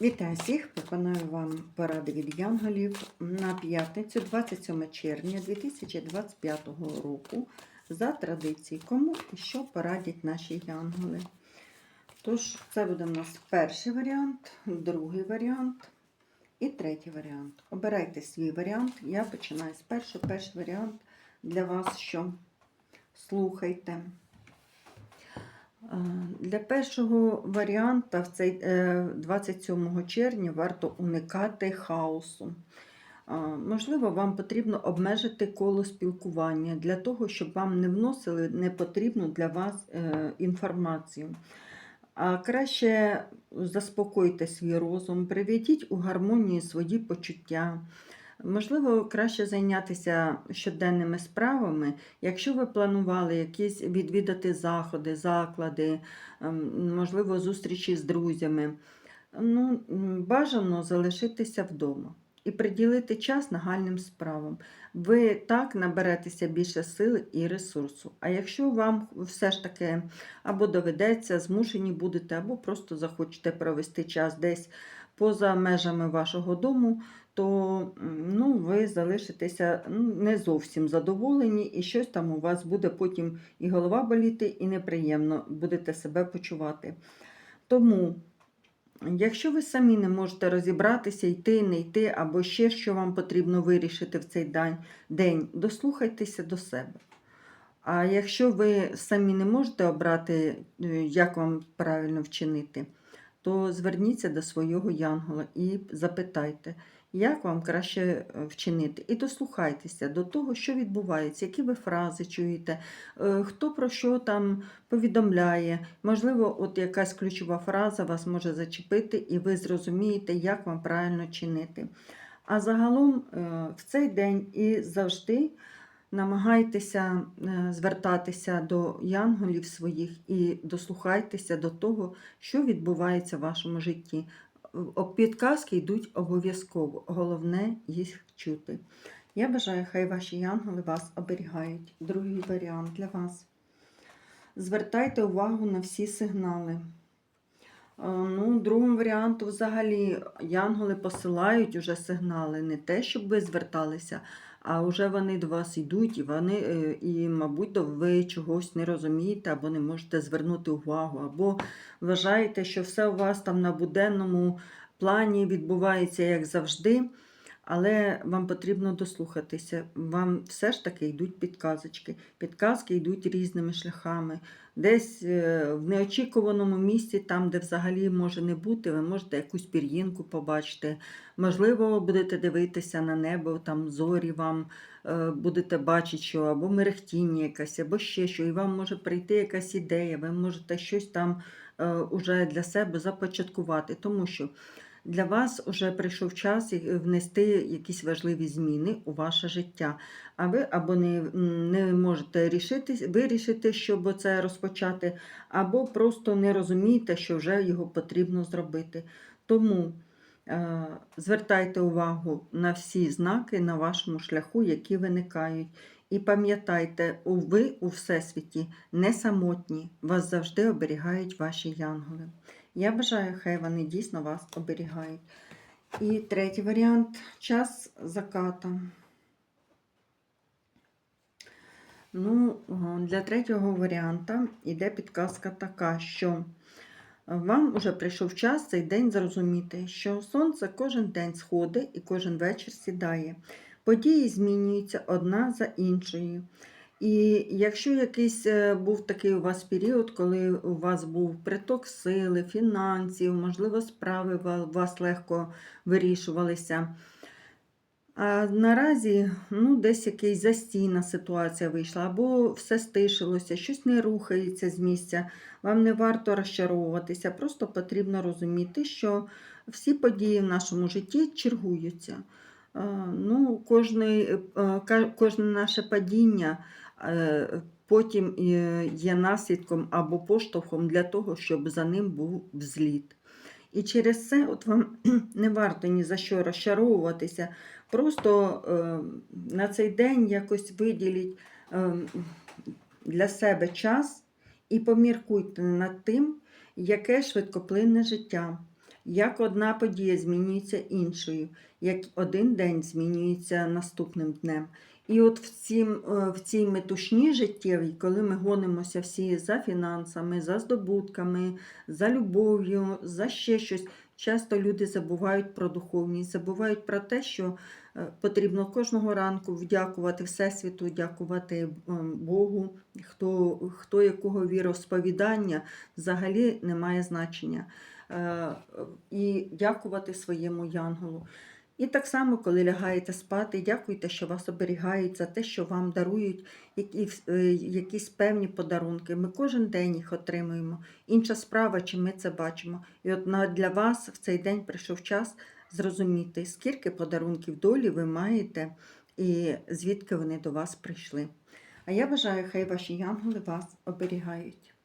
Вітаю всіх! Пропоную вам поради від янголів на п'ятницю, 27 червня 2025 року. За традицією, кому і що порадять наші янголи. Тож, це буде в нас перший варіант, другий варіант і третій варіант. Обирайте свій варіант. Я починаю з першого. Перший варіант для вас що? Слухайте. Е, Для першого варіанта в цей е, 27 червня варто уникати хаосу. Е, Можливо, вам потрібно обмежити коло спілкування для того, щоб вам не вносили непотрібну для вас е, інформацію. А краще заспокойте свій розум, приведіть у гармонію свої почуття. Можливо, краще зайнятися щоденними справами, якщо ви планували якісь відвідати заходи, заклади, ем, можливо, зустрічі з друзями. Ну, бажано залишитися вдома і приділити час нагальним справам. Ви так наберетеся більше сили і ресурсу. А якщо вам все ж таки або доведеться, змушені будете, або просто захочете провести час десь поза межами вашого дому, то ну, ви залишитеся ну, не зовсім задоволені, і щось там у вас буде потім і голова боліти, і неприємно будете себе почувати. Тому, якщо ви самі не можете розібратися, йти, не йти, або ще що вам потрібно вирішити в цей день, дослухайтеся до себе. А якщо ви самі не можете обрати, е, як вам правильно вчинити, то зверніться до свого янгола і запитайте, як вам краще е, вчинити. І дослухайтеся до того, що відбувається, які ви фрази чуєте, е, хто про що там повідомляє. Можливо, от якась ключова фраза вас може зачепити, і ви зрозумієте, як вам правильно чинити. А загалом е, в цей день і завжди намагайтеся звертатися до янголів своїх і дослухайтеся до того, що відбувається в вашому житті. Підказки йдуть обов'язково. Головне їх чути. Я бажаю, хай ваші янголи вас оберігають. Другий варіант для вас. Звертайте увагу на всі сигнали. Е, Ну, другому варіанту взагалі янголи посилають уже сигнали, не те, щоб ви зверталися, а вже вони до вас йдуть, і вони, е, і, мабуть, ви чогось не розумієте, або не можете звернути увагу, або вважаєте, що все у вас там на буденному плані відбувається як завжди, але вам потрібно дослухатися. Вам все ж таки йдуть підказочки. Підказки йдуть різними шляхами. Десь е, в неочікуваному місці, там, де взагалі може не бути, ви можете якусь пір'їнку побачити. Можливо, будете дивитися на небо, там зорі вам е, будете бачити, що або мерехтіння якесь, або ще що, і вам може прийти якась ідея, ви можете щось там е, уже для себе започаткувати, тому що для вас вже прийшов час внести якісь важливі зміни у ваше життя. А ви або не, не можете рішити, вирішити, щоб це розпочати, або просто не розумієте, що вже його потрібно зробити. Тому е, звертайте увагу на всі знаки на вашому шляху, які виникають. І пам'ятайте, ви у Всесвіті не самотні, вас завжди оберігають ваші янголи. Я бажаю, хай вони дійсно вас оберігають. І третій варіант час заката. Ну, для третього варіанта йде підказка така, що вам уже прийшов час цей день зрозуміти, що сонце кожен день сходить і кожен вечір сідає. Події змінюються одна за іншою. І якщо якийсь е, був такий у вас період, коли у вас був приток сили, фінансів, можливо, справи вас легко вирішувалися. А наразі ну, десь якась застійна ситуація вийшла, або все стишилося, щось не рухається з місця. Вам не варто розчаровуватися, просто потрібно розуміти, що всі події в нашому житті чергуються. Ну, кожний, е, кожне наше падіння е, потім е, є наслідком або поштовхом для того, щоб за ним був взліт. І через це от вам не варто ні за що розчаровуватися. Просто е, на цей день якось виділіть е, для себе час і поміркуйте над тим, яке швидкоплинне життя, Як одна подія змінюється іншою, як один день змінюється наступним днем. І от в, цім, е, в цій метушні життєвій, коли ми гонимося всі за фінансами, за здобутками, за любов'ю, за ще щось, часто люди забувають про духовність, забувають про те, що е, потрібно кожного ранку вдякувати Всесвіту, дякувати ем, Богу, хто, хто якого віросповідання взагалі не має значення. Е, І дякувати своєму янголу. І так само, коли лягаєте спати, дякуйте, що вас оберігають за те, що вам дарують е, якісь певні подарунки. Ми кожен день їх отримуємо. Інша справа, чи ми це бачимо. І от для вас в цей день прийшов час зрозуміти, скільки подарунків долі ви маєте і звідки вони до вас прийшли. А я бажаю, хай ваші янголи вас оберігають.